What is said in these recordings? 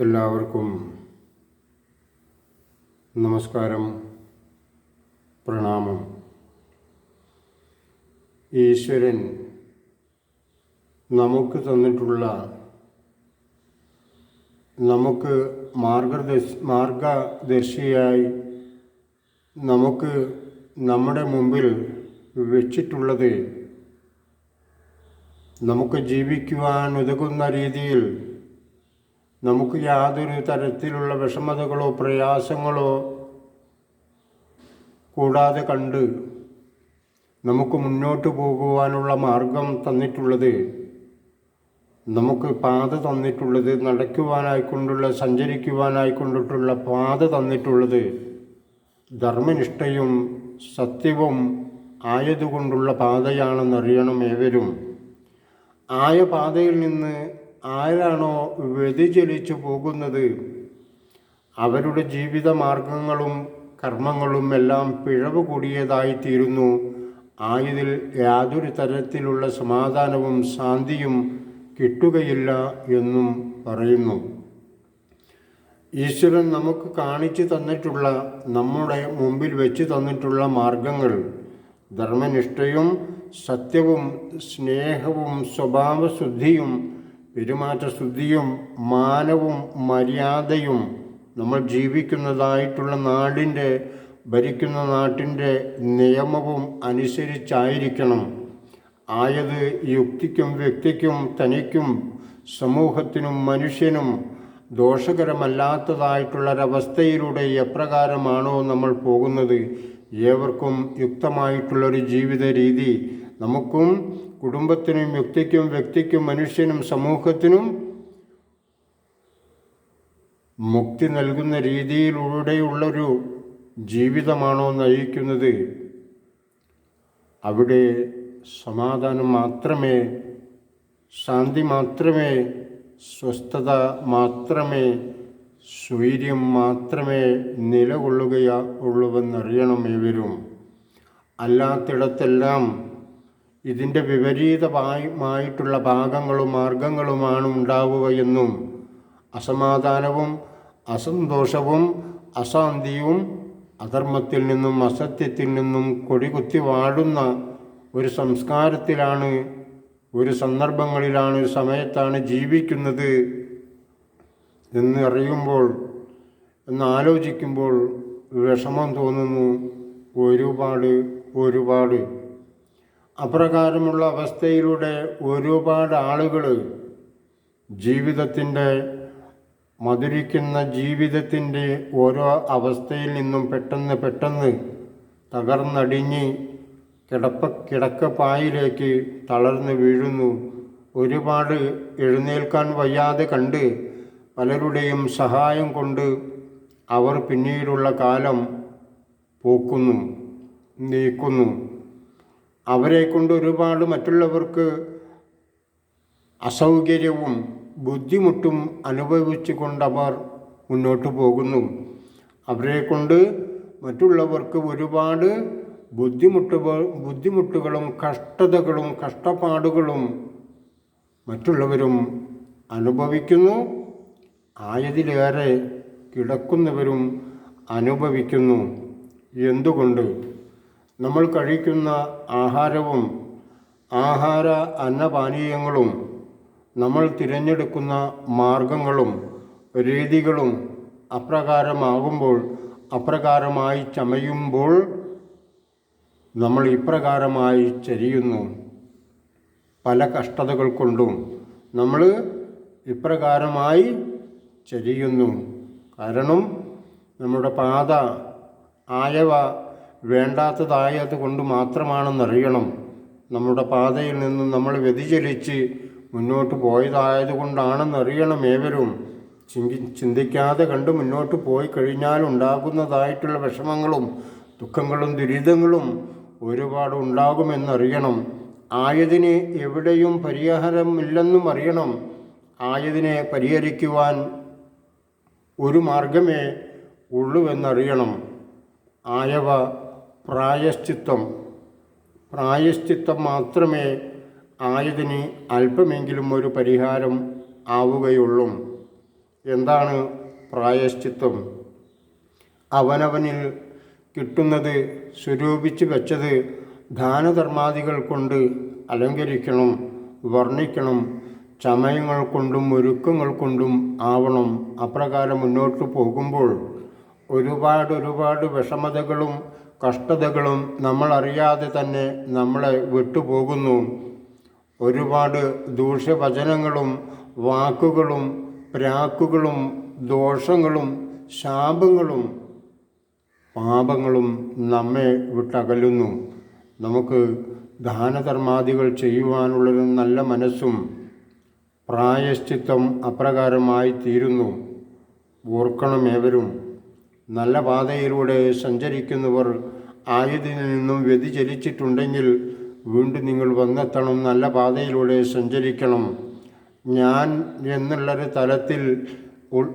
എല്ലാവർക്കും നമസ്കാരം പ്രണാമം. ഈശ്വരൻ നമുക്ക് തന്നിട്ടുള്ള നമുക്ക് മാർഗദർശി മാർഗദർശിയായി നമുക്ക് നമ്മുടെ മുമ്പിൽ വെച്ചിട്ടുള്ളത് നമുക്ക് ജീവിക്കുവാൻ ഉതകുന്ന രീതിയിൽ നമുക്ക് യാതൊരു തരത്തിലുള്ള വിഷമതകളോ പ്രയാസങ്ങളോ കൂടാതെ കണ്ട് നമുക്ക് മുന്നോട്ട് പോകുവാനുള്ള മാർഗം തന്നിട്ടുള്ളത് നമുക്ക് പാത തന്നിട്ടുള്ളത് നടക്കുവാനായിക്കൊണ്ടുള്ള സഞ്ചരിക്കുവാനായിക്കൊണ്ടിട്ടുള്ള പാത തന്നിട്ടുള്ളത് ധർമ്മനിഷ്ഠയും സത്യവും ആയതുകൊണ്ടുള്ള പാതയാണെന്നറിയണം ഏവരും. ആയ പാതയിൽ നിന്ന് ആരാണോ വ്യതിചലിച്ചു പോകുന്നത്? അവരുടെ ജീവിത മാർഗങ്ങളും കർമ്മങ്ങളും എല്ലാം പിഴവ് കൂടിയതായിത്തീരുന്നു. ആയതിൽ യാതൊരു തരത്തിലുള്ള സമാധാനവും ശാന്തിയും കിട്ടുകയില്ല എന്നും പറയുന്നു. ഈശ്വരൻ നമുക്ക് കാണിച്ചു തന്നിട്ടുള്ള നമ്മുടെ മുമ്പിൽ വെച്ച് തന്നിട്ടുള്ള മാർഗങ്ങൾ ധർമ്മനിഷ്ഠയും സത്യവും സ്നേഹവും സ്വഭാവശുദ്ധിയും പെരുമാറ്റശുദ്ധിയും മാനവും മര്യാദയും നമ്മൾ ജീവിക്കുന്നതായിട്ടുള്ള നാടിന്റെ ഭരിക്കുന്ന നാട്ടിന്റെ നിയമവും അനുസരിച്ചായിരിക്കണം. ആയത് യുക്തിക്കും വ്യക്തിക്കും തനിക്കും സമൂഹത്തിനും മനുഷ്യനും ദോഷകരമല്ലാത്തതായിട്ടുള്ളൊരവസ്ഥയിലൂടെ എപ്രകാരമാണോ നമ്മൾ പോകുന്നത്? ഏവർക്കും യുക്തമായിട്ടുള്ളൊരു ജീവിത രീതി നമുക്കും കുടുംബത്തിനും വ്യക്തിക്കും വ്യക്തിക്കും മനുഷ്യനും സമൂഹത്തിനും മുക്തി നൽകുന്ന രീതിയിലൂടെയുള്ളൊരു ജീവിതമാണോ നയിക്കുന്നത്? അവിടെ സമാധാനം മാത്രമേ ശാന്തി മാത്രമേ സ്വസ്ഥത മാത്രമേ സ്വൈര്യം മാത്രമേ നിലകൊള്ളുകയാ ഉള്ളുവെന്നറിയണം ഇവരും അല്ലാത്തിടത്തെല്ലാം ഇതിന്റെ വിപരീതമായിട്ടുള്ള ഭാഗങ്ങളും മാർഗങ്ങളുമാണ് ഉണ്ടാവുകയെന്നും അസമാധാനവും അസന്തോഷവും അശാന്തിയും അധർമ്മത്തിൽ നിന്നും അസത്യത്തിൽ നിന്നും കൊടികുത്തി വാഴുന്ന ഒരു സംസ്കാരത്തിലാണ് ഒരു സന്ദർഭങ്ങളിലാണ് ഒരു സമയത്താണ് ജീവിക്കുന്നത് എന്ന് അറിയുമ്പോൾ എന്ന് ആലോചിക്കുമ്പോൾ വിഷമം തോന്നുന്നു. ഒരുപാട് ഒരുപാട്. അപ്രകാരമുള്ള അവസ്ഥയിലൂടെ ഒരുപാട് ആളുകൾ ജീവിതത്തിന്റെ മധുരിക്കുന്ന ജീവിതത്തിന്റെ ഓരോ അവസ്ഥയിൽ നിന്നും പെട്ടെന്ന് പെട്ടെന്ന് തകർന്നടിഞ്ഞ് കിടപ്പ കിടക്കപ്പായിലേക്ക് തളർന്ന് വീഴുന്നു. ഒരുപാട് എഴുന്നേൽക്കാൻ വയ്യാതെ കണ്ട് പലരുടെയും സഹായം കൊണ്ട് അവർ പിന്നീടുള്ള കാലം പോക്കുന്നു നീക്കുന്നു. അവരെ കൊണ്ട് ഒരുപാട് മറ്റുള്ളവർക്ക് അസൗകര്യവും ബുദ്ധിമുട്ടും അനുഭവിച്ചു കൊണ്ടവർ മുന്നോട്ട് പോകുന്നു. അവരെ കൊണ്ട് മറ്റുള്ളവർക്ക് ഒരുപാട് ബുദ്ധിമുട്ടുകൾ ബുദ്ധിമുട്ടുകളും കഷ്ടതകളും കഷ്ടപ്പാടുകളും മറ്റുള്ളവരും അനുഭവിക്കുന്നു. ആയതിലേറെ കിടക്കുന്നവരും അനുഭവിക്കുന്നു. എന്തുകൊണ്ട്? നമ്മൾ കഴിക്കുന്ന ആഹാരവും ആഹാര അന്നപാനീയങ്ങളും നമ്മൾ തിരഞ്ഞെടുക്കുന്ന മാർഗങ്ങളും രീതികളും അപ്രകാരമാകുമ്പോൾ അപ്രകാരമായി ചമയുമ്പോൾ നമ്മൾ ഇപ്രകാരമായി ചരിയുന്നു. പല കഷ്ടതകൾ കൊണ്ടും നമ്മൾ ഇപ്രകാരമായി ചരിയുന്നു. കാരണം നമ്മുടെ പാത ആയവ വേണ്ടാത്തതായത് കൊണ്ട് മാത്രമാണെന്നറിയണം. നമ്മുടെ പാതയിൽ നിന്ന് നമ്മൾ വ്യതിചലിച്ച് മുന്നോട്ട് പോയതായതുകൊണ്ടാണെന്നറിയണം ഏവരും. ചിന്തി ചിന്തിക്കാതെ കണ്ട് മുന്നോട്ട് പോയി കഴിഞ്ഞാൽ ഉണ്ടാകുന്നതായിട്ടുള്ള വിഷമങ്ങളും ദുഃഖങ്ങളും ദുരിതങ്ങളും ഒരുപാട് ഉണ്ടാകുമെന്നറിയണം. ആയതിന് എവിടെയും പരിഹാരമില്ലെന്നും അറിയണം. ആയതിനെ പരിഹരിക്കുവാൻ ഒരു മാർഗമേ ഉള്ളുവെന്നറിയണം ആയവ പ്രായശ്ചിത്തം. പ്രായശ്ചിത്തം മാത്രമേ ആയതിന് അല്പമെങ്കിലും ഒരു പരിഹാരം ആവുകയുള്ളൂ. എന്താണ് പ്രായശ്ചിത്വം അവനവനിൽ കിട്ടുന്നത് സ്വരൂപിച്ച് വെച്ചത് ദാനധർമാദികൾ കൊണ്ട് അലങ്കരിക്കണം വർണിക്കണം ചമയങ്ങൾ കൊണ്ടും ഒരുക്കങ്ങൾ കൊണ്ടും ആവണം. അപ്രകാരം മുന്നോട്ട് പോകുമ്പോൾ ഒരുപാട് ഒരുപാട് വിഷമതകളും കഷ്ടതകളും നമ്മൾ അറിയാതെ തന്നെ നമ്മളെ വിട്ടുപോകുന്നു. ഒരുപാട് ദൂഷ്യവചനങ്ങളും വാക്കുകളും പ്രാക്കുകളും ദോഷങ്ങളും ശാപങ്ങളും പാപങ്ങളും നമ്മെ വിട്ടകലുന്നു. നമുക്ക് ദാനധർമാദികൾ ചെയ്യുവാനുള്ളൊരു നല്ല മനസ്സും പ്രായശ്ചിത്വം അപ്രകാരമായി തീരുന്നു ഓർക്കണം ഏവരും നല്ല പാതയിലൂടെ സഞ്ചരിക്കുന്നവർ ആയതിൽ നിന്നും വ്യതിചലിച്ചിട്ടുണ്ടെങ്കിൽ വീണ്ടും നിങ്ങൾ വന്നെത്തണം. നല്ല പാതയിലൂടെ സഞ്ചരിക്കണം. ഞാൻ എന്നുള്ളൊരു തലത്തിൽ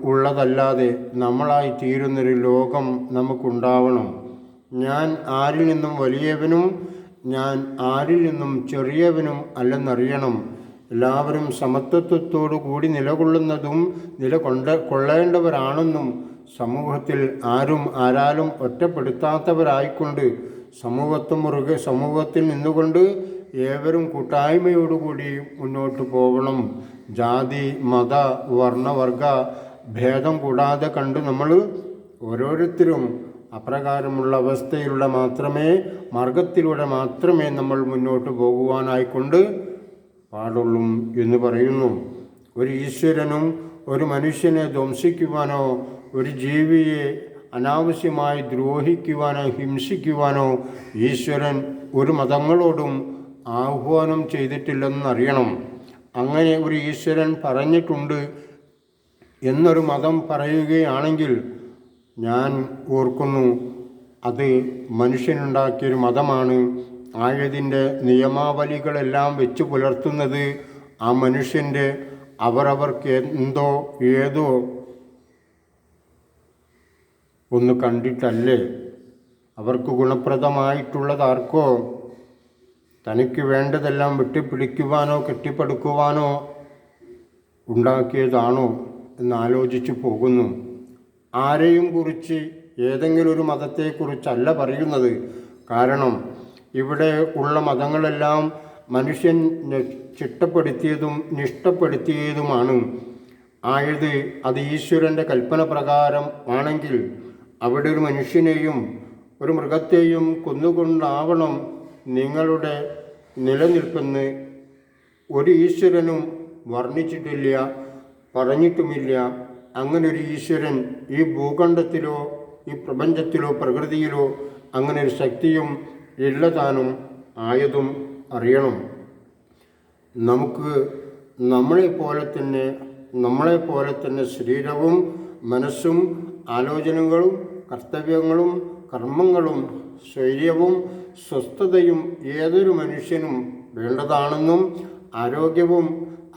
ഉള്ളതല്ലാതെ നമ്മളായി തീരുന്നൊരു ലോകം നമുക്കുണ്ടാവണം. ഞാൻ ആരിൽ നിന്നും വലിയവനും ഞാൻ ആരിൽ നിന്നും ചെറിയവനും അല്ലെന്നറിയണം. എല്ലാവരും സമത്വത്തോടു കൂടി നിലകൊള്ളുന്നതും നിലകൊണ്ട കൊള്ളേണ്ടവരാണെന്നും സമൂഹത്തിൽ ആരും ആരാലും ഒറ്റപ്പെടുത്താത്തവരായിക്കൊണ്ട് സമൂഹത്തും മുറുകെ സമൂഹത്തിൽ നിന്നുകൊണ്ട് ഏവരും കൂട്ടായ്മയോടുകൂടി മുന്നോട്ട് പോകണം. ജാതി മത വർണവർഗ ഭേദം കൂടാതെ കണ്ട് നമ്മൾ ഓരോരുത്തരും അപ്രകാരമുള്ള അവസ്ഥയിലൂടെ മാത്രമേ മാർഗത്തിലൂടെ മാത്രമേ നമ്മൾ മുന്നോട്ട് പോകുവാനായിക്കൊണ്ട് പാടുള്ളൂ എന്ന് പറയുന്നു. ഒരു ഈശ്വരനും ഒരു മനുഷ്യനെ ധ്വംസിക്കുവാനോ ഒരു ജീവിയെ അനാവശ്യമായി ദ്രോഹിക്കുവാനോ ഹിംസിക്കുവാനോ ഈശ്വരൻ ഒരു മതങ്ങളോടും ആഹ്വാനം ചെയ്തിട്ടില്ലെന്നറിയണം. അങ്ങനെ ഒരു ഈശ്വരൻ പറഞ്ഞിട്ടുണ്ട് എന്നൊരു മതം പറയുകയാണെങ്കിൽ ഞാൻ ഓർക്കുന്നു അത് മനുഷ്യനുണ്ടാക്കിയൊരു മതമാണ്. ആയതിന്റെ നിയമാവലികളെല്ലാം വെച്ച് പുലർത്തുന്നത് ആ മനുഷ്യന്റെ അവരവർക്ക് എന്തോ ഏതോ ഒന്ന് കണ്ടിട്ടല്ലേ? അവർക്ക് ഗുണപ്രദമായിട്ടുള്ളത് ആർക്കോ തനിക്ക് വേണ്ടതെല്ലാം വെട്ടിപ്പിടിക്കുവാനോ കെട്ടിപ്പടുക്കുവാനോ ഉണ്ടാക്കിയതാണോ എന്നാലോചിച്ചു പോകുന്നു. ആരെയും കുറിച്ച് ഏതെങ്കിലും ഒരു മതത്തെക്കുറിച്ചല്ല പറയുന്നത്. കാരണം ഇവിടെ ഉള്ള മതങ്ങളെല്ലാം മനുഷ്യൻ ചിട്ടപ്പെടുത്തിയതും നിഷ്ഠപ്പെടുത്തിയതുമാണ്. ആയത് അത് ഈശ്വരന്റെ കൽപ്പന പ്രകാരം ആണെങ്കിൽ അവിടെ ഒരു മനുഷ്യനെയും ഒരു മൃഗത്തെയും കൊന്നുകൊണ്ടാവണം നിങ്ങളുടെ നിലനിൽപ്പെന്ന് ഒരു ഈശ്വരനും വർണിച്ചിട്ടില്ല പറഞ്ഞിട്ടുമില്ല. അങ്ങനെ ഒരു ഈശ്വരൻ ഈ ഭൂഖണ്ഡത്തിലോ ഈ പ്രപഞ്ചത്തിലോ പ്രകൃതിയിലോ അങ്ങനെ ഒരു ശക്തിയും ഇല്ലതാനും ആയതും അറിയണം. നമുക്ക് നമ്മളെപ്പോലെ തന്നെ നമ്മളെപ്പോലെ തന്നെ ശരീരവും മനസ്സും ആലോചനകളും കർത്തവ്യങ്ങളും കർമ്മങ്ങളും ശൈര്യവും സ്വസ്ഥതയും ഏതൊരു മനുഷ്യനും വേണ്ടതാണെന്നും ആരോഗ്യവും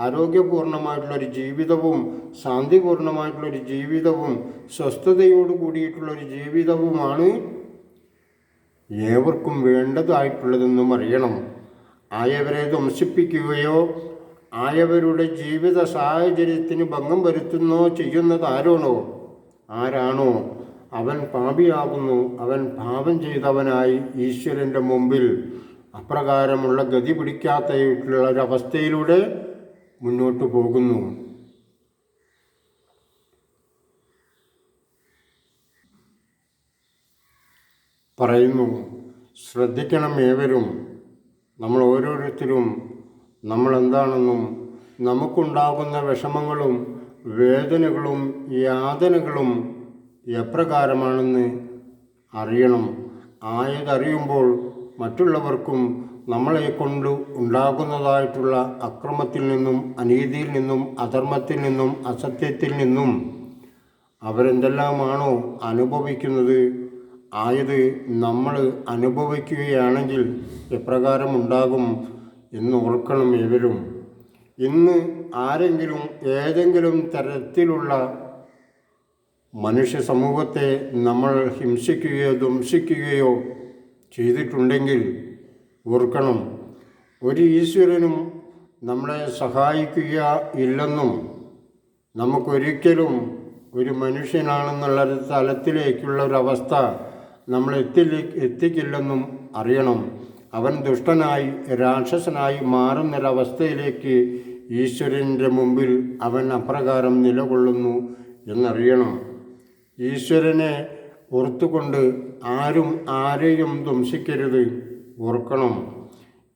ആരോഗ്യപൂർണമായിട്ടുള്ളൊരു ജീവിതവും ശാന്തിപൂർണമായിട്ടുള്ളൊരു ജീവിതവും സ്വസ്ഥതയോട് കൂടിയിട്ടുള്ളൊരു ജീവിതവുമാണ് ഏവർക്കും വേണ്ടതായിട്ടുള്ളതെന്നും അറിയണം. ആയവരെ ധ്വംസിപ്പിക്കുകയോ ആയവരുടെ ജീവിത സാഹചര്യത്തിന് ഭംഗം വരുത്തുന്നോ ചെയ്യുന്നത് ആരാണോ ആരാണോ? അവൻ പാപിയാകുന്നു അവൻ പാപം ചെയ്തവനായി ഈശ്വരന്റെ മുമ്പിൽ. അപ്രകാരമുള്ള ഗതി പിടിക്കാത്തയിട്ടുള്ള ഒരവസ്ഥയിലൂടെ മുന്നോട്ട് പോകുന്നു. പറയുന്നു ശ്രദ്ധിക്കണം ഏവരും. നമ്മൾ ഓരോരുത്തരും നമ്മളെന്താണെന്നും നമുക്കുണ്ടാകുന്ന വിഷമങ്ങളും വേദനകളും യാതനകളും എപ്രകാരമാണെന്ന് അറിയണം. ആയതറിയുമ്പോൾ മറ്റുള്ളവർക്കും നമ്മളെ കൊണ്ട് ഉണ്ടാകുന്നതായിട്ടുള്ള അക്രമത്തിൽ നിന്നും അനീതിയിൽ നിന്നും അധർമ്മത്തിൽ നിന്നും അസത്യത്തിൽ നിന്നും അവരെന്തെല്ലാമാണോ അനുഭവിക്കുന്നത് ആയത് നമ്മൾ അനുഭവിക്കുകയാണെങ്കിൽ എപ്രകാരം ഉണ്ടാകും എന്ന് ഓർക്കണം ഇവരും ഇന്ന് ആരെങ്കിലും ഏതെങ്കിലും തരത്തിലുള്ള മനുഷ്യ സമൂഹത്തെ നമ്മൾ ഹിംസിക്കുകയോ ധ്വംസിക്കുകയോ ചെയ്തിട്ടുണ്ടെങ്കിൽ ഓർക്കണം ഒരു ഈശ്വരനും നമ്മളെ സഹായിക്കുക ഇല്ലെന്നും നമുക്കൊരിക്കലും ഒരു മനുഷ്യനാണെന്നുള്ള തലത്തിലേക്കുള്ള ഒരവസ്ഥ നമ്മൾ എത്തി എത്തിക്കില്ലെന്നും അറിയണം. അവൻ ദുഷ്ടനായി രാക്ഷസനായി മാറുന്നൊരവസ്ഥയിലേക്ക് ഈശ്വരന്റെ മുമ്പിൽ അവൻ അപ്രകാരം നിലകൊള്ളുന്നു എന്നറിയണം. ഈശ്വരനെ ഓർത്തുകൊണ്ട് ആരും ആരെയും ധ്വംസിക്കരുത്. ഓർക്കണം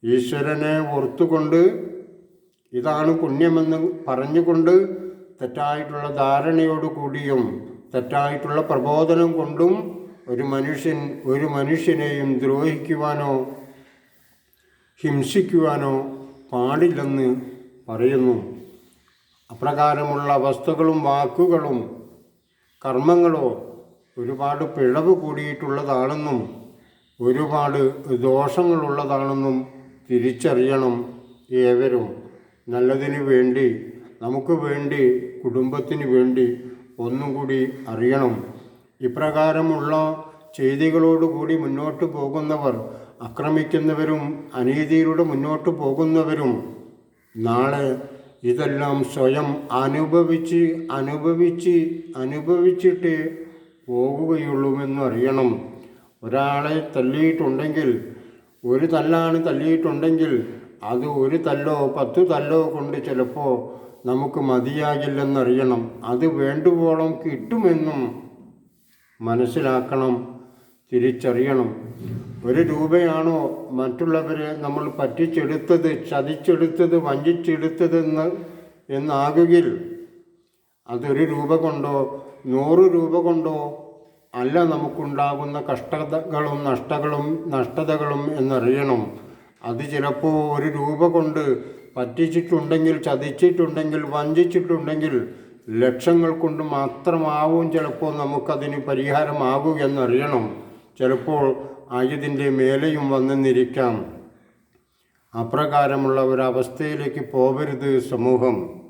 ഈശ്വരനെ ഓർത്തുകൊണ്ട് ഇതാണ് പുണ്യമെന്ന് പറഞ്ഞുകൊണ്ട് തെറ്റായിട്ടുള്ള ധാരണയോട് കൂടിയും തെറ്റായിട്ടുള്ള പ്രബോധനം കൊണ്ടും ഒരു മനുഷ്യൻ ഒരു മനുഷ്യനെയും ദ്രോഹിക്കുവാനോ ഹിംസിക്കുവാനോ പാടില്ലെന്ന് പറയുന്നു. അപ്രകാരമുള്ള വസ്തുക്കളും വാക്കുകളും കർമ്മങ്ങളോ ഒരുപാട് പിഴവ് കൂടിയിട്ടുള്ളതാണെന്നും ഒരുപാട് ദോഷങ്ങളുള്ളതാണെന്നും തിരിച്ചറിയണം ഏവരും. നല്ലതിനു വേണ്ടി നമുക്ക് വേണ്ടി കുടുംബത്തിന് വേണ്ടി ഒന്നും കൂടി അറിയണം. ഇപ്രകാരമുള്ള ചെയ്തികളോടുകൂടി മുന്നോട്ട് പോകുന്നവർ ആക്രമിക്കുന്നവരും അനീതിയിലൂടെ മുന്നോട്ട് പോകുന്നവരും നാളെ ഇതെല്ലാം സ്വയം അനുഭവിച്ച് അനുഭവിച്ച് അനുഭവിച്ചിട്ട് പോകുകയുള്ളൂവെന്നറിയണം. ഒരാളെ തല്ലിയിട്ടുണ്ടെങ്കിൽ ഒരു തല്ലാണ് തല്ലിയിട്ടുണ്ടെങ്കിൽ അത് ഒരു തല്ലോ പത്ത് തല്ലോ കൊണ്ട് ചിലപ്പോൾ നമുക്ക് മതിയാകില്ലെന്നറിയണം. അത് വേണ്ടുവോളം കിട്ടുമെന്നും മനസ്സിലാക്കണം. തിരിച്ചറിയണം. ഒരു രൂപയാണോ മറ്റുള്ളവരെ നമ്മൾ പറ്റിച്ചെടുത്തത് ചതിച്ചെടുത്തത് വഞ്ചിച്ചെടുത്തതെന്ന് എന്നാകുകിൽ അതൊരു രൂപ കൊണ്ടോ നൂറ് രൂപ കൊണ്ടോ അല്ല നമുക്കുണ്ടാകുന്ന കഷ്ടതകളും നഷ്ടങ്ങളും നഷ്ടതകളും എന്നറിയണം. അത് ചിലപ്പോൾ ഒരു രൂപ കൊണ്ട് പറ്റിച്ചിട്ടുണ്ടെങ്കിൽ ചതിച്ചിട്ടുണ്ടെങ്കിൽ വഞ്ചിച്ചിട്ടുണ്ടെങ്കിൽ ലക്ഷങ്ങൾ കൊണ്ട് മാത്രമാവും ചിലപ്പോൾ നമുക്കതിന് പരിഹാരമാകൂ എന്നറിയണം. ചിലപ്പോൾ ആയുധിന്റെ മേലെയും വന്നെന്നിരിക്കാം അപ്രകാരമുള്ള ഒരവസ്ഥയിലേക്ക് പോകരുത് സമൂഹം.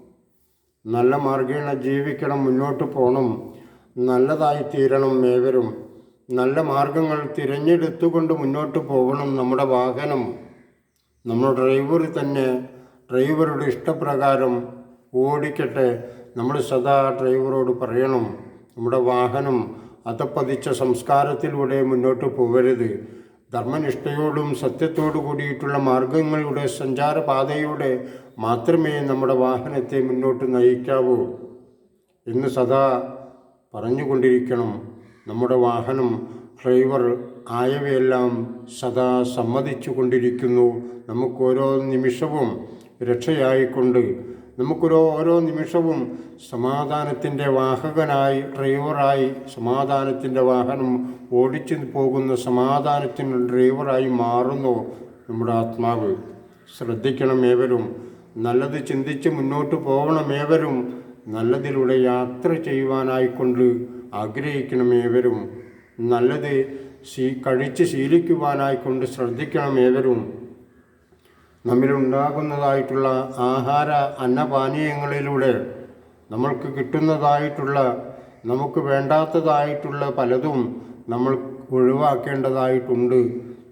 നല്ല മാർഗേണ ജീവിക്കണം മുന്നോട്ട് പോകണം നല്ലതായി തീരണം ഏവരും. നല്ല മാർഗങ്ങൾ തിരഞ്ഞെടുത്തുകൊണ്ട് മുന്നോട്ട് പോകണം നമ്മുടെ വാഹനം. നമ്മുടെ ഡ്രൈവർ തന്നെ ഡ്രൈവറുടെ ഇഷ്ടപ്രകാരം ഓടിക്കട്ടെ. നമ്മൾ സദാ ഡ്രൈവറോട് പറയണം. നമ്മുടെ വാഹനം അതപ്പതിച്ച സംസ്കാരത്തിലൂടെ മുന്നോട്ട് പോകരുത് ധർമ്മനിഷ്ഠയോടും സത്യത്തോടു കൂടിയിട്ടുള്ള മാർഗങ്ങളുടെ സഞ്ചാരപാതയോടെ മാത്രമേ നമ്മുടെ വാഹനത്തെ മുന്നോട്ട് നയിക്കാവൂ. എന്ന് സദാ പറഞ്ഞുകൊണ്ടിരിക്കണം. നമ്മുടെ വാഹനം ഡ്രൈവർ ആയവയെല്ലാം സദാ സമ്മതിച്ചു കൊണ്ടിരിക്കുന്നു നമുക്കോരോ നിമിഷവും രക്ഷയായിക്കൊണ്ട് നമുക്കൊരു ഓരോ നിമിഷവും സമാധാനത്തിന്റെ വാഹകനായി ഡ്രൈവറായി സമാധാനത്തിന്റെ വാഹനം ഓടിച്ചു പോകുന്ന സമാധാനത്തിന്റെ ഡ്രൈവറായി മാറുന്നു നമ്മുടെ ആത്മാവ്. ശ്രദ്ധിക്കണം ഏവരും. നല്ലത് ചിന്തിച്ച് മുന്നോട്ട് പോകണം ഏവരും. നല്ലതിലൂടെ യാത്ര ചെയ്യുവാനായിക്കൊണ്ട് ആഗ്രഹിക്കണം ഏവരും. നല്ലത് ശീ കഴിച്ച് ശീലിക്കുവാനായിക്കൊണ്ട് ശ്രദ്ധിക്കണം ഏവരും. നമ്മിലുണ്ടാകുന്നതായിട്ടുള്ള ആഹാര അന്നപാനീയങ്ങളിലൂടെ നമ്മൾക്ക് കിട്ടുന്നതായിട്ടുള്ള നമുക്ക് വേണ്ടാത്തതായിട്ടുള്ള പലതും നമ്മൾ ഒഴിവാക്കേണ്ടതായിട്ടുണ്ട്.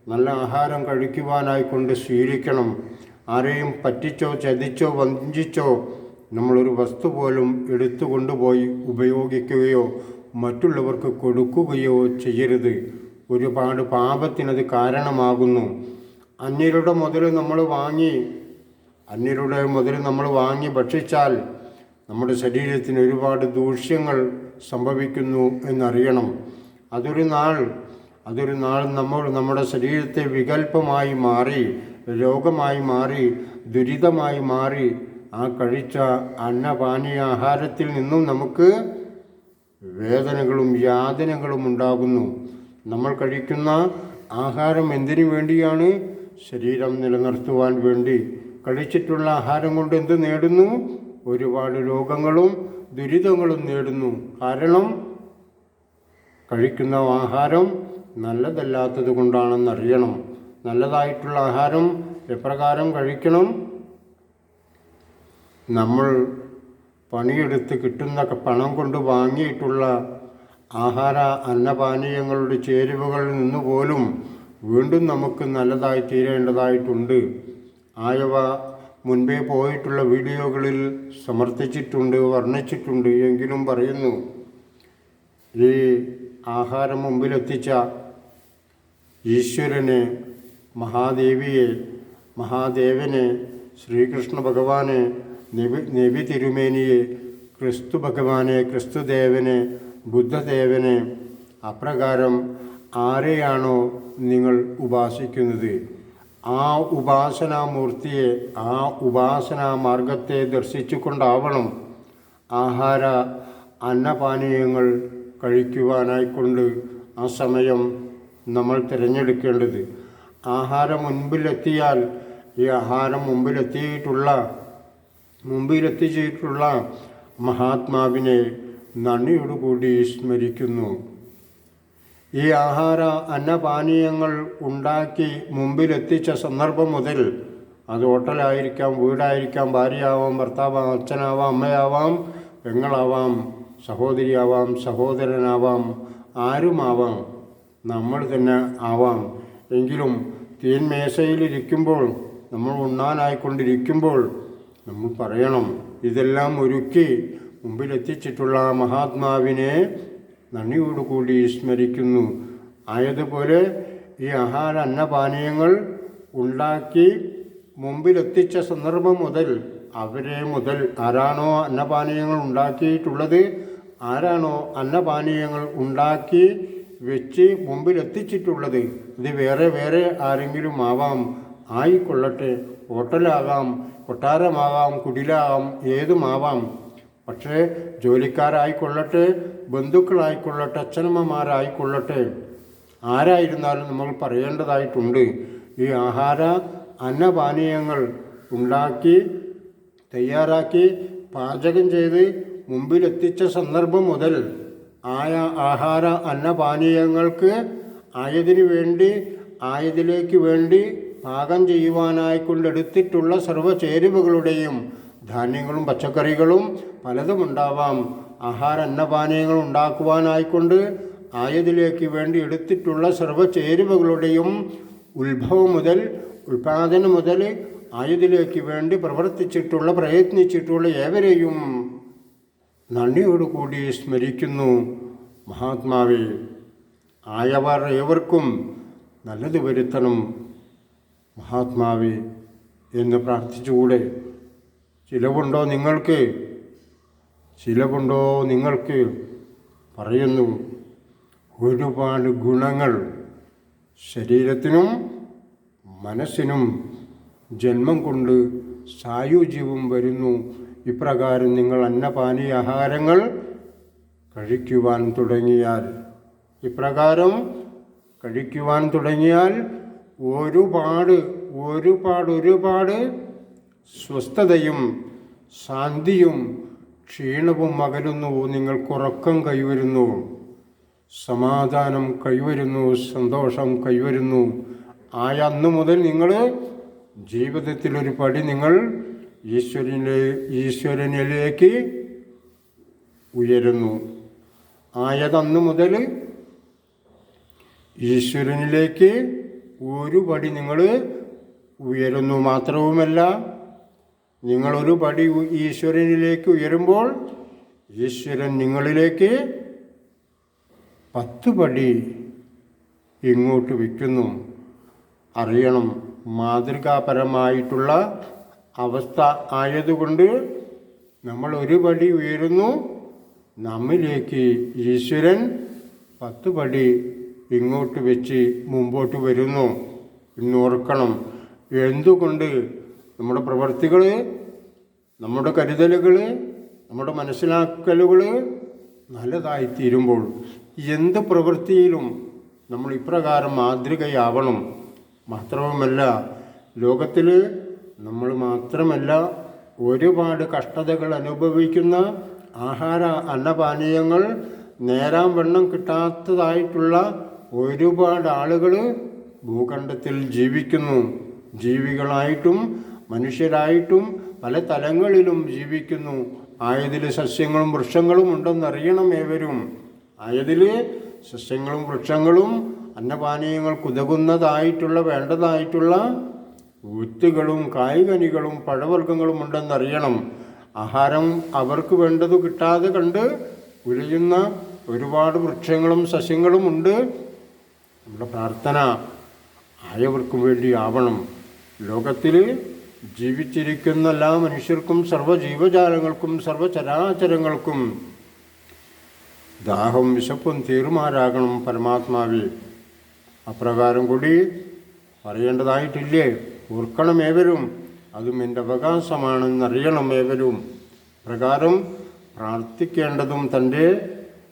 നല്ല ആഹാരം കഴിക്കുവാനായിക്കൊണ്ട് ശീലിക്കണം. ആരെയും പറ്റിച്ചോ ചതിച്ചോ വഞ്ചിച്ചോ നമ്മളൊരു വസ്തു പോലും എടുത്തു കൊണ്ടുപോയി ഉപയോഗിക്കുകയോ മറ്റുള്ളവർക്ക് കൊടുക്കുകയോ ചെയ്യരുത്. ഒരുപാട് പാപത്തിനത് കാരണമാകുന്നു. അന്യരുടെ മുതൽ നമ്മൾ വാങ്ങി അന്യരുടെ മുതൽ നമ്മൾ വാങ്ങി ഭക്ഷിച്ചാൽ നമ്മുടെ ശരീരത്തിന് ഒരുപാട് ദൂഷ്യങ്ങൾ സംഭവിക്കുന്നു എന്നറിയണം. അതൊരു നാൾ അതൊരു നാൾ നമ്മൾ നമ്മുടെ ശരീരത്തെ വികല്പമായി മാറി രോഗമായി മാറി ദുരിതമായി മാറി ആ കഴിച്ച അന്നപാനീയ ആഹാരത്തിൽ നിന്നും നമുക്ക് വേദനകളും യാതനകളും ഉണ്ടാകുന്നു. നമ്മൾ കഴിക്കുന്ന ആഹാരം എന്തിനു വേണ്ടിയാണ്? ശരീരം നിലനിർത്തുവാൻ വേണ്ടി കഴിച്ചിട്ടുള്ള ആഹാരം കൊണ്ട് എന്ത് നേടുന്നു? ഒരുപാട് രോഗങ്ങളും ദുരിതങ്ങളും നേടുന്നു. കാരണം കഴിക്കുന്ന ആഹാരം നല്ലതല്ലാത്തത് കൊണ്ടാണെന്നറിയണം നല്ലതായിട്ടുള്ള ആഹാരം എപ്രകാരം കഴിക്കണം? നമ്മൾ പണിയെടുത്ത് കിട്ടുന്ന പണം കൊണ്ട് വാങ്ങിയിട്ടുള്ള ആഹാര അന്നപാനീയങ്ങളുടെ ചേരുവകളിൽ നിന്ന് പോലും വീണ്ടും നമുക്ക് നല്ലതായി തീരേണ്ടതായിട്ടുണ്ട്. ആയവ മുൻപേ പോയിട്ടുള്ള വീഡിയോകളിൽ സമർത്ഥിച്ചിട്ടുണ്ട് വർണിച്ചിട്ടുണ്ട് എങ്കിലും പറയുന്നു. ഈ ആഹാരം മുമ്പിലെത്തിച്ച ഈശ്വരനെ മഹാദേവിയെ മഹാദേവനെ ശ്രീകൃഷ്ണ ഭഗവാനെ നബി നബി തിരുമേനിയെ ക്രിസ്തു ഭഗവാനെ ക്രിസ്തുദേവനെ ബുദ്ധദേവനെ അപ്രകാരം ആരെയാണോ നിങ്ങൾ ഉപാസിക്കുന്നത്. ആ ഉപാസനാമൂർത്തിയെ ആ ഉപാസനാ മാർഗത്തെ ദർശിച്ചുകൊണ്ടാവണം ആഹാര അന്നപാനീയങ്ങൾ കഴിക്കുവാനായിക്കൊണ്ട് ആ സമയം നമ്മൾ തിരഞ്ഞെടുക്കേണ്ടത്. ആഹാരം മുൻപിലെത്തിയാൽ ഈ ആഹാരം മുമ്പിലെത്തിയിട്ടുള്ള മുമ്പിലെത്തിച്ചിട്ടുള്ള മഹാത്മാവിനെ നന്ദിയോടുകൂടി സ്മരിക്കുന്നു. ഈ ആഹാര അന്നപാനീയങ്ങൾ ഉണ്ടാക്കി മുമ്പിലെത്തിച്ച സന്ദർഭം മുതൽ അത് ഹോട്ടലായിരിക്കാം വീടായിരിക്കാം ഭാര്യയാവാം ഭർത്താവാം അച്ഛനാവാം അമ്മയാവാം പെങ്ങളാവാം സഹോദരിയാവാം സഹോദരനാവാം ആരുമാവാം നമ്മൾ തന്നെ ആവാം. എങ്കിലും തീൻമേശയിലിരിക്കുമ്പോൾ നമ്മൾ ഉണ്ണാനായിക്കൊണ്ടിരിക്കുമ്പോൾ നമ്മൾ പറയണം ഇതെല്ലാം ഒരുക്കി മുമ്പിലെത്തിച്ചിട്ടുള്ള മഹാത്മാവിനെ നന്ദിയോടുകൂടി സ്മരിക്കുന്നു ആയതുപോലെ ഈ ആഹാര അന്നപാനീയങ്ങൾ ഉണ്ടാക്കി മുമ്പിലെത്തിച്ച സന്ദർഭം മുതൽ അവരെ മുതൽ ആരാണോ അന്നപാനീയങ്ങൾ ഉണ്ടാക്കിയിട്ടുള്ളത് ആരാണോ അന്നപാനീയങ്ങൾ ഉണ്ടാക്കി വെച്ച് മുമ്പിലെത്തിച്ചിട്ടുള്ളത് ഇത് വേറെ വേറെ ആരെങ്കിലും ആവാം ആയിക്കൊള്ളട്ടെ ഹോട്ടലാകാം കൊട്ടാരമാകാം കുടിലാകാം ഏതുമാവാം. പക്ഷേ ജോലിക്കാരായിക്കൊള്ളട്ടെ ബന്ധുക്കളായിക്കൊള്ളട്ടെ അച്ഛനമ്മമാരായിക്കൊള്ളട്ടെ ആരായിരുന്നാലും നമ്മൾ പറയേണ്ടതായിട്ടുണ്ട്. ഈ ആഹാര അന്നപാനീയങ്ങൾ ഉണ്ടാക്കി തയ്യാറാക്കി പാചകം ചെയ്ത് മുമ്പിലെത്തിച്ച സന്ദർഭം മുതൽ ആയ ആഹാര അന്നപാനീയങ്ങൾക്ക് ആയതിനു വേണ്ടി ആയതിലേക്ക് വേണ്ടി പാകം ചെയ്യുവാനായി കൊണ്ടെടുത്തിട്ടുള്ള സർവ ചേരുവകളുടെയും ധാന്യങ്ങളും പച്ചക്കറികളും പലതും ഉണ്ടാവാം ആഹാര അന്നപാനീയങ്ങൾ ഉണ്ടാക്കുവാനായിക്കൊണ്ട് ആയതിലേക്ക് വേണ്ടി എടുത്തിട്ടുള്ള സർവ ചേരുവകളുടെയും ഉത്ഭവം മുതൽ ഉൽപാദനം മുതൽ ആയതിലേക്ക് വേണ്ടി പ്രവർത്തിച്ചിട്ടുള്ള പ്രയത്നിച്ചിട്ടുള്ള ഏവരെയും നന്ദിയോടുകൂടി സ്മരിക്കുന്നു. മഹാത്മാവെ ആയവർ ഏവർക്കും നല്ലത് വരുത്തണം. മഹാത്മാവെ എന്ന് പ്രാർത്ഥിച്ചുകൂടെ. ചിലവുണ്ടോ നിങ്ങൾക്ക്? ചിലവുണ്ടോ നിങ്ങൾക്ക് പറയുന്നു ഒരുപാട് ഗുണങ്ങൾ ശരീരത്തിനും മനസ്സിനും ജന്മം കൊണ്ട് സായുജ്യവും വരുന്നു. ഇപ്രകാരം നിങ്ങൾ അന്നപാനീയ ആഹാരങ്ങൾ കഴിക്കുവാൻ തുടങ്ങിയാൽ ഇപ്രകാരം കഴിക്കുവാൻ തുടങ്ങിയാൽ ഒരുപാട് ഒരുപാട് ഒരുപാട് സ്വസ്ഥതയും ശാന്തിയും ക്ഷീണവും അകലുന്നുവോ നിങ്ങൾക്കുറക്കം കൈവരുന്നു. സമാധാനം കൈവരുന്നു സന്തോഷം കൈവരുന്നു. ആയ അന്ന് മുതൽ നിങ്ങൾ ജീവിതത്തിലൊരു പടി നിങ്ങൾ ഈശ്വരനിലെ ഈശ്വരനിലേക്ക് ഉയരുന്നു. ആയതന്ന് മുതൽ ഈശ്വരനിലേക്ക് ഒരു പടി നിങ്ങൾ ഉയരുന്നു. മാത്രവുമല്ല നിങ്ങളൊരു പടി ഈശ്വരനിലേക്ക് ഉയരുമ്പോൾ ഈശ്വരൻ നിങ്ങളിലേക്ക് പത്ത് പടി ഇങ്ങോട്ട് വയ്ക്കുന്നു. അറിയണം മാതൃകാപരമായിട്ടുള്ള അവസ്ഥ ആയതുകൊണ്ട് നമ്മൾ ഒരു പടി ഉയരുന്നു. നമ്മിലേക്ക് ഈശ്വരൻ പത്ത് പടി ഇങ്ങോട്ട് വെച്ച് മുമ്പോട്ട് വരുന്നു. എന്നോർക്കണം എന്തുകൊണ്ട് നമ്മുടെ പ്രവർത്തികൾ നമ്മുടെ കരുതലുകൾ നമ്മുടെ മനസ്സിലാക്കലുകൾ നല്ലതായി തീരുമ്പോൾ എന്ത് പ്രവൃത്തിയിലും നമ്മൾ ഇപ്രകാരം മാതൃകയാവണം. മാത്രവുമല്ല ലോകത്തിൽ നമ്മൾ മാത്രമല്ല ഒരുപാട് കഷ്ടതകൾ അനുഭവിക്കുന്ന ആഹാര അന്നപാനീയങ്ങൾ നേരാൻ വണ്ണം കിട്ടാത്തതായിട്ടുള്ള ഒരുപാട് ആളുകൾ ഭൂഖണ്ഡത്തിൽ ജീവിക്കുന്നു. ജീവികളായിട്ടും മനുഷ്യരായിട്ടും പല തലങ്ങളിലും ജീവിക്കുന്നു. ആയതിൽ സസ്യങ്ങളും വൃക്ഷങ്ങളും ഉണ്ടെന്നറിയണം ഏവരും. ആയതിൽ സസ്യങ്ങളും വൃക്ഷങ്ങളും അന്നപാനീയങ്ങൾ കുതകുന്നതായിട്ടുള്ള വേണ്ടതായിട്ടുള്ള വിത്തുകളും കായ്കനികളും പഴവർഗങ്ങളും ഉണ്ടെന്നറിയണം. ആഹാരം അവർക്ക് വേണ്ടത് കിട്ടാതെ കണ്ട് ഉലയുന്ന ഒരുപാട് വൃക്ഷങ്ങളും സസ്യങ്ങളും ഉണ്ട്. നമ്മുടെ പ്രാർത്ഥന ആയവർക്കും വേണ്ടി ആവണം. ലോകത്തിൽ ജീവിച്ചിരിക്കുന്ന എല്ലാ മനുഷ്യർക്കും സർവജീവജാലങ്ങൾക്കും സർവചരാചരങ്ങൾക്കും ദാഹം വിശപ്പും തീരുമാരാകണം പരമാത്മാവിൽ. അപ്രകാരം കൂടി പറയേണ്ടതായിട്ടില്ലേ? ഓർക്കണം ഏവരും അതും എന്റെ അവകാശമാണെന്നറിയണം ഏവരും പ്രകാരം പ്രാർത്ഥിക്കേണ്ടതും തന്റെ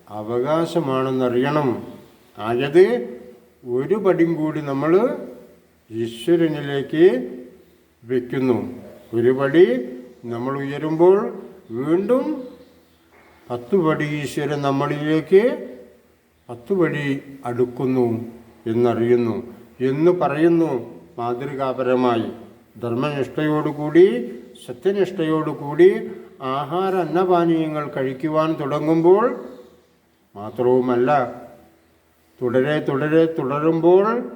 അവകാശമാണെന്നറിയണം. ആയത് ഒരു പടിയും കൂടി നമ്മൾ ഈശ്വരനിലേക്ക് വയ്ക്കുന്നു. ഒരു പടി നമ്മൾ ഉയരുമ്പോൾ വീണ്ടും പത്ത് പടി ഈശ്വരൻ നമ്മളിലേക്ക് പത്ത് പടി അടുക്കുന്നു എന്നറിയുന്നു. എന്ന് പറയുന്നു മാതൃകാപരമായി. ധർമ്മനിഷ്ഠയോടുകൂടി സത്യനിഷ്ഠയോടുകൂടി ആഹാര അന്നപാനീയങ്ങൾ കഴിക്കുവാൻ തുടങ്ങുമ്പോൾ മാത്രവുമല്ല തുടരെ തുടരെ തുടരുമ്പോൾ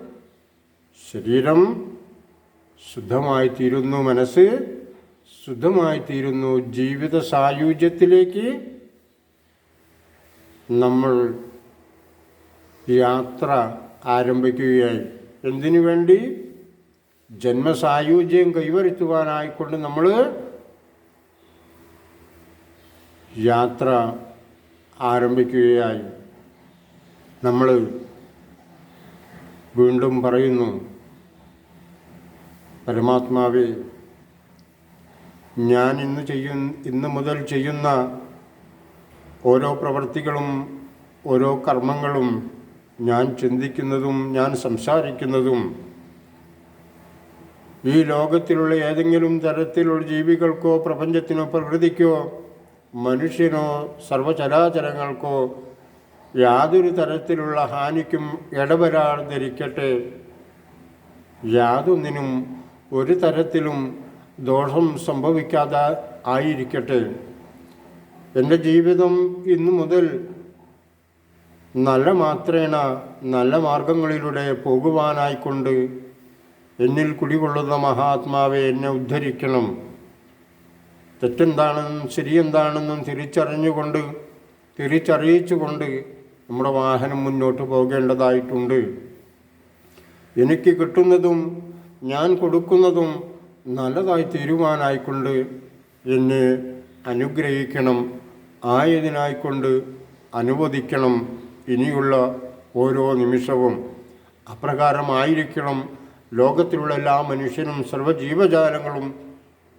ശരീരം ശുദ്ധമായിത്തീരുന്നു മനസ്സ് ശുദ്ധമായിത്തീരുന്നു ജീവിത സായുജ്യത്തിലേക്ക്. നമ്മൾ യാത്ര ആരംഭിക്കുകയായി. എന്തിനു വേണ്ടി? ജന്മസായുജ്യം കൈവരുത്തുവാനായിക്കൊണ്ട് നമ്മൾ യാത്ര ആരംഭിക്കുകയായി. നമ്മൾ വീണ്ടും പറയുന്നു പരമാത്മാവേ ഞാൻ ഇന്ന് ചെയ്യുന്ന ഇന്ന് മുതൽ ചെയ്യുന്ന ഓരോ പ്രവൃത്തികളും ഓരോ കർമ്മങ്ങളും ഞാൻ ചിന്തിക്കുന്നതും ഞാൻ സംസാരിക്കുന്നതും ഈ ലോകത്തിലുള്ള ഏതെങ്കിലും തരത്തിലുള്ള ജീവികൾക്കോ പ്രപഞ്ചത്തിനോ പ്രകൃതിക്കോ മനുഷ്യനോ സർവചരാചരങ്ങൾക്കോ യാതൊരു തരത്തിലുള്ള ഹാനിക്കും ഇടവരാതിരിക്കട്ടെ. യാതൊന്നിനും ഒരു തരത്തിലും ദോഷം സംഭവിക്കാതെ ആയിരിക്കട്ടെ. എന്റെ ജീവിതം ഇന്നു മുതൽ നല്ല മാത്രേണ നല്ല മാർഗങ്ങളിലൂടെ പോകുവാനായിക്കൊണ്ട് എന്നിൽ കുടികൊള്ളുന്ന മഹാത്മാവെ എന്നെ ഉദ്ധരിക്കണം. തെറ്റെന്താണെന്നും ശരിയെന്താണെന്നും തിരിച്ചറിഞ്ഞുകൊണ്ട് തിരിച്ചറിയിച്ചുകൊണ്ട് നമ്മുടെ വാഹനം മുന്നോട്ട് പോകേണ്ടതായിട്ടുണ്ട്. എനിക്ക് കിട്ടുന്നതും ഞാൻ കൊടുക്കുന്നതും നല്ലതായി തീരുവാനായിക്കൊണ്ട് എന്നെ അനുഗ്രഹിക്കണം. ആയതിനായിക്കൊണ്ട് അനുവദിക്കണം ഇനിയുള്ള ഓരോ നിമിഷവും. അപ്രകാരമായിരിക്കണം ലോകത്തിലുള്ള എല്ലാ മനുഷ്യനും സർവജീവജാലങ്ങളും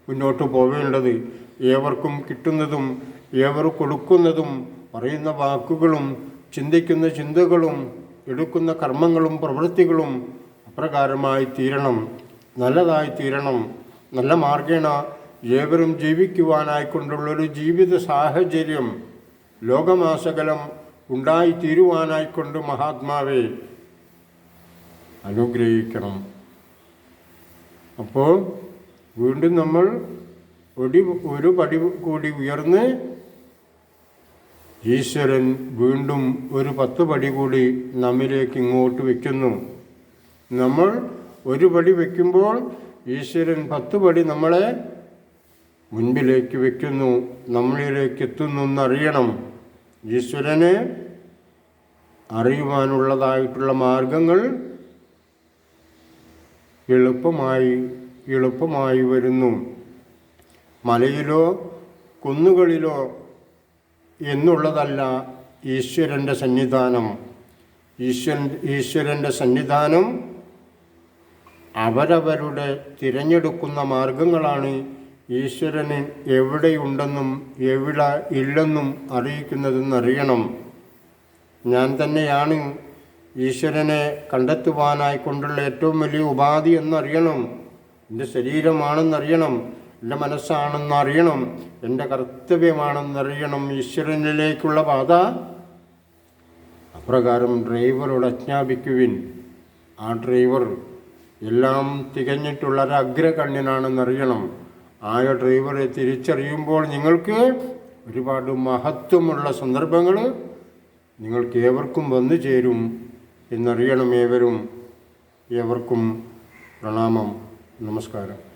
മുന്നോട്ട് പോവേണ്ടത്. ഏവർക്കും കിട്ടുന്നതും ഏവർ കൊടുക്കുന്നതും പറയുന്ന വാക്കുകളും ചിന്തിക്കുന്ന ചിന്തകളും എടുക്കുന്ന കർമ്മങ്ങളും പ്രവൃത്തികളും അപ്രകാരമായി തീരണം നല്ലതായി തീരണം നല്ല മാർഗേണ ഏവരും ജീവിക്കുവാനായിക്കൊണ്ടുള്ളൊരു ജീവിത സാഹചര്യം ലോകമാസകലം ഉണ്ടായിത്തീരുവാനായിക്കൊണ്ട് മഹാത്മാവെ അനുഗ്രഹിക്കണം. അപ്പോൾ വീണ്ടും നമ്മൾ ഒരു ഒരു പടി കൂടി ഉയർന്ന് ഈശ്വരൻ വീണ്ടും ഒരു പത്ത് പടി കൂടി നമ്മിലേക്ക് ഇങ്ങോട്ട് വയ്ക്കുന്നു. നമ്മൾ ഒരു പടി വയ്ക്കുമ്പോൾ ഈശ്വരൻ പത്ത് പടി നമ്മളെ മുൻപിലേക്ക് വയ്ക്കുന്നു നമ്മളിലേക്ക് എത്തുന്നു എന്നറിയണം ഈശ്വരനെ അറിയുവാനുള്ളതായിട്ടുള്ള മാർഗങ്ങൾ എളുപ്പമായി എളുപ്പമായി വരുന്നു. മലയിലോ കുന്നുകളിലോ എന്നുള്ളതല്ല ഈശ്വരന്റെ സന്നിധാനം. ഈശ്വരൻ ഈശ്വരന്റെ സന്നിധാനം അവരവരുടെ തിരഞ്ഞെടുക്കുന്ന മാർഗങ്ങളാണ് ഈശ്വരന് എവിടെയുണ്ടെന്നും എവിടെ ഇല്ലെന്നും അറിയിക്കുന്നതെന്നറിയണം. ഞാൻ തന്നെയാണ് ഈശ്വരനെ കണ്ടെത്തുവാനായിക്കൊണ്ടുള്ള ഏറ്റവും വലിയ ഉപാധി എന്നറിയണം. എന്റെ ശരീരമാണെന്നറിയണം. എന്റെ മനസ്സാണെന്നറിയണം. എന്റെ കർത്തവ്യമാണെന്നറിയണം. ഈശ്വരനിലേക്കുള്ള പാത അപ്രകാരം ഡ്രൈവറോട് ആജ്ഞാപിക്കുവിൻ. ആ ഡ്രൈവർ എല്ലാം തികഞ്ഞിട്ടുള്ളൊരു അഗ്രകണ്യനാണെന്നറിയണം ആയ ഡ്രൈവറെ തിരിച്ചറിയുമ്പോൾ നിങ്ങൾക്ക് ഒരുപാട് മഹത്വമുള്ള സന്ദർഭങ്ങൾ നിങ്ങൾക്ക് ഏവർക്കും വന്നു ചേരും എന്നറിയണം ഏവരും. ഏവർക്കും പ്രണാമം. നമസ്കാരം.